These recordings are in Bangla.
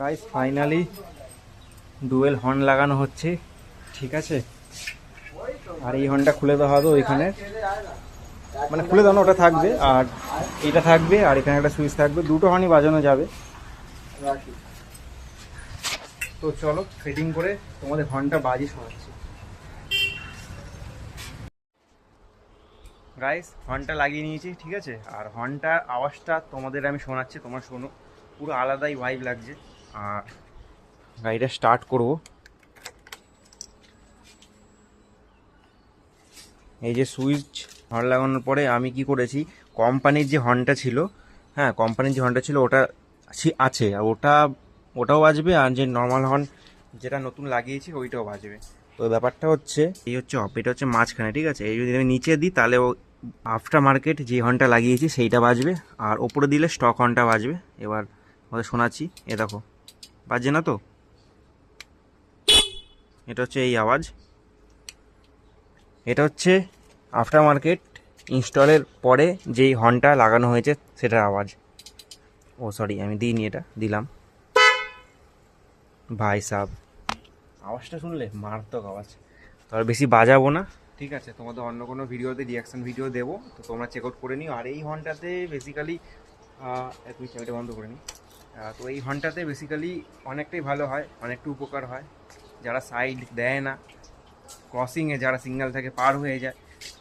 গাইস ফাইনালি ডুয়েল হর্ন লাগানো হচ্ছে, ঠিক আছে? আর এই হর্নটা খুলে দেওয়া হবে ওইখানে। মানে খুলে দেওয়া ওটা থাকবে, আর এটা থাকবে, আর এখানে একটা সুইচ থাকবে, দুটো হর্নই বাজানো যাবে। তো চলো ফিটিং করে তোমাদের হর্নটা বাজি শোনাচ্ছি। গাইস হর্নটা লাগিয়ে নিয়েছি, ঠিক আছে? আর হর্নটার আওয়াজটা তোমাদের আমি শোনাচ্ছি, তোমরা শোনো। পুরো আলাদাই ভাইব লাগছে। আর গাড়িটা স্টার্ট করব। এই যে সুইচ হর্ন লাগানোর পরে আমি কি করেছি কোম্পানির যে হর্নটা ছিল হ্যাঁ কোম্পানির যে হর্নটা ছিল, ওটা আছে আর ওটা, ওটাও বাজবে আর যে নর্মাল হর্ন যেটা নতুন লাগিয়েছি, ওইটাও বাজবে। তো ব্যাপারটা হচ্ছে, এই হচ্ছে অফ এটা হচ্ছে মাঝখানে, ঠিক আছে? এই যদি আমি নিচে দিই, তাহলে ও আফটার মার্কেট যে হর্নটা লাগিয়েছি, সেইটা বাজবে। আর ওপরে দিলে স্টক হর্নটা বাজবে। এবার শোনাচ্ছি, এ দেখো। বাজছে না তো? এটা হচ্ছে এই আওয়াজ। এটা হচ্ছে আফটার মার্কেট ইনস্টলের পরে যেই হর্নটা লাগানো হয়েছে সেটার আওয়াজ। ও সরি আমি দিইনি এটা, দিলাম। ভাই সাহ আওয়াজটা শুনলে মারাত্মক আওয়াজ। তো আর বেশি বাজাবো না। ঠিক আছে, তোমাদের অন্য কোনো ভিডিওতে রিয়াকশান ভিডিও দেবো। তো তোমরা চেক আউট করে নিও। আর এই হর্নটাতে বেসিক্যালি তুমি চ্যানেলটা বন্ধ করে নিই। তো এই হর্নটাতে বেসিক্যালি অনেকটাই ভালো হয়, অনেকটা উপকার হয়। যারা সাইড দেয় না ক্রসিংয়ে যারা সিগন্যাল থেকে, পার হয়ে যায়।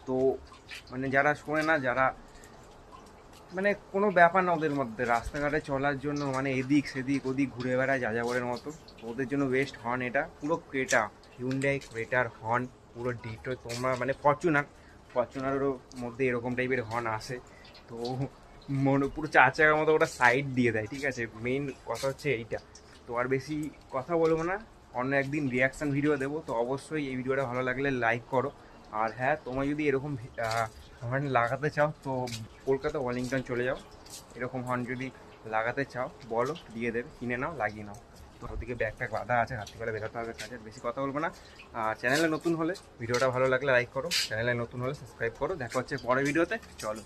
তো মানে যারা শোনে না, যারা মানে কোনো ব্যাপার না ওদের মধ্যে। রাস্তাঘাটে চলার জন্য মানে এদিক সেদিক ওদিক ঘুরে বেড়ায় যাযাবরের মতো। ওদের জন্য বেস্ট হর্ন এটা। পুরো ক্রেটা হিউন্ডাই ক্রেটার হর্ন পুরো ডিটো তোমরা মানে ফরচুনার ফরচুনারেরও মধ্যে এরকম টাইপের হর্ন আসে। তো মনে, পুরো চার চাকার মতো ওটা সাইড দিয়ে দেয়, ঠিক আছে? মেইন কথা হচ্ছে এইটা। তো আর বেশি কথা বলব না। অন্য একদিন রিয়াকশান ভিডিও দেবো, তো অবশ্যই এই ভিডিওটা ভালো লাগলে লাইক করো। আর হ্যাঁ তোমরা যদি এরকম হর্ন লাগাতে চাও, তো কলকাতা ওয়ালিংটন চলে যাও। এরকম হর্ন যদি লাগাতে চাও, বলো, দিয়ে দেবে, কিনে নাও, লাগিয়ে নাও। তো ওদিকে ব্যাগ ট্যাগ বাধা আছে রাত্রিবেলা বেরোতে হবে কাজে বেশি কথা বলব না। আর চ্যানেলে নতুন হলে ভিডিওটা ভালো লাগলে লাইক করো। চ্যানেলে নতুন হলে সাবস্ক্রাইব করো। দেখা হচ্ছে পরের ভিডিওতে চলো।